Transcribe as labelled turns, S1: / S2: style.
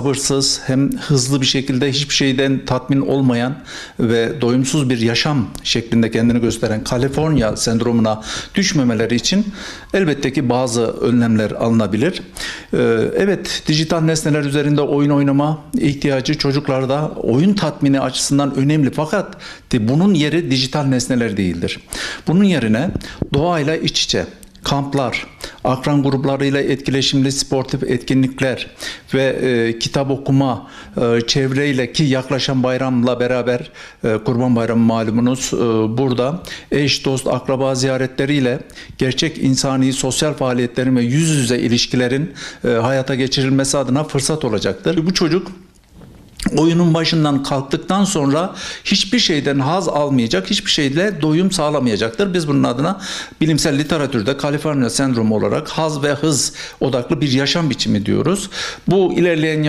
S1: sabırsız hem hızlı bir şekilde hiçbir şeyden tatmin olmayan ve doyumsuz bir yaşam şeklinde kendini gösteren Kaliforniya sendromuna düşmemeleri için elbette ki bazı önlemler alınabilir. Ee, Evet, dijital nesneler üzerinde oyun oynama ihtiyacı çocuklarda oyun tatmini açısından önemli fakat bunun yeri dijital nesneler değildir. Bunun yerine doğayla iç içe kamplar, akran gruplarıyla etkileşimli sportif etkinlikler ve e, kitap okuma e, çevreyle ki yaklaşan bayramla beraber e, Kurban Bayramı malumunuz e, burada eş dost akraba ziyaretleriyle gerçek insani sosyal faaliyetlerin ve yüz yüze ilişkilerin e, hayata geçirilmesi adına fırsat olacaktır. Bu çocuk oyunun başından kalktıktan sonra hiçbir şeyden haz almayacak, hiçbir şeyle doyum sağlamayacaktır. Biz bunun adına bilimsel literatürde Kaliforniya sendromu olarak haz ve hız odaklı bir yaşam biçimi diyoruz. Bu ilerleyen